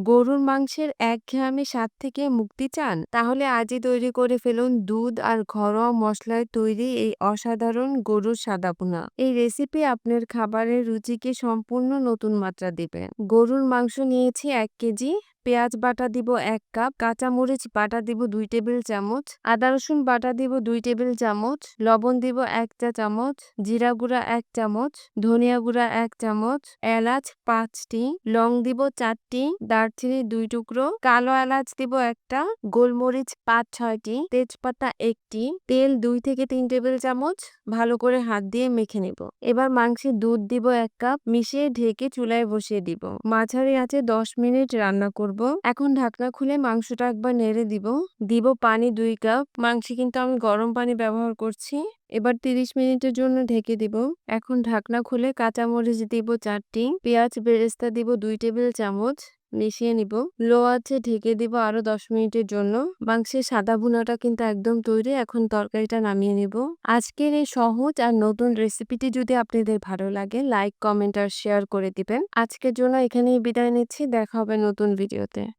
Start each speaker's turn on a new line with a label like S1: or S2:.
S1: গরুর মাংসের এক একঘেয়েমি স্বাদ থেকে মুক্তি চান, তাহলে আজই তৈরি করে ফেলুন দুধ আর ঘরোয়া মশলায় তৈরি এই অসাধারণ গরুর সাদাপোনা এই রেসিপি আপনার খাবারের রুচিকে সম্পূর্ণ নতুন মাত্রা দেবে। গরুর মাংস নিয়েছি এক কেজি পেঁয়াজ বাটা দিব এক কাপ, কাঁচামরিচ বাটা দিব দুই টেবিল চামচ, আদা রসুন বাটা দিব দুই টেবিল চামচ, লবণ দিব এক চা চামচ, জিরা গুঁড়া এক চামচ, ধনিয়া গুঁড়া এক চামচ, এলাচ পাঁচটি, লং দিব চারটি, দারচিনি দুই টুকরো, কালো এলাচ দিব একটা, গোলমরিচ পাঁচ ছয়টি, তেজপাতা একটি, তেল দুই থেকে তিন টেবিল চামচ, ভালো করে হাত দিয়ে মেখে নিব। এবার মাংসের দুধ দিব এক কাপ, মিশিয়ে ঢেকে চুলায় বসিয়ে দিব। মাঝারি আছে দশ মিনিট রান্না করব। এখন ঢাকনা খুলে মাংসটা একবার নেড়ে দিব। দিব পানি দুই কাপ। মাংস কিন্তু আমি গরম পানি ব্যবহার করছি। এবার ৩০ মিনিটের জন্য ঢেকে দিব। এখন ঢাকনা খুলে কাঁচামরিচ দিব চারটি। পেঁয়াজ বেরেস্তা দিব দুই টেবিল চামচ। মিশিয়ে নিব। লো আছে ঢেকে দিব আরও দশ মিনিটের জন্য। মাংসের সাদা ভুনাটা কিন্তু একদম তৈরি। এখন তরকারিটা নামিয়ে নিব। আজকের এই সহজ আর নতুন রেসিপিটি যদি আপনাদের ভালো লাগে, লাইক, কমেন্ট আর শেয়ার করে দিবেন। আজকের জন্য এখানেই বিদায় নিচ্ছি। দেখা হবে নতুন ভিডিওতে।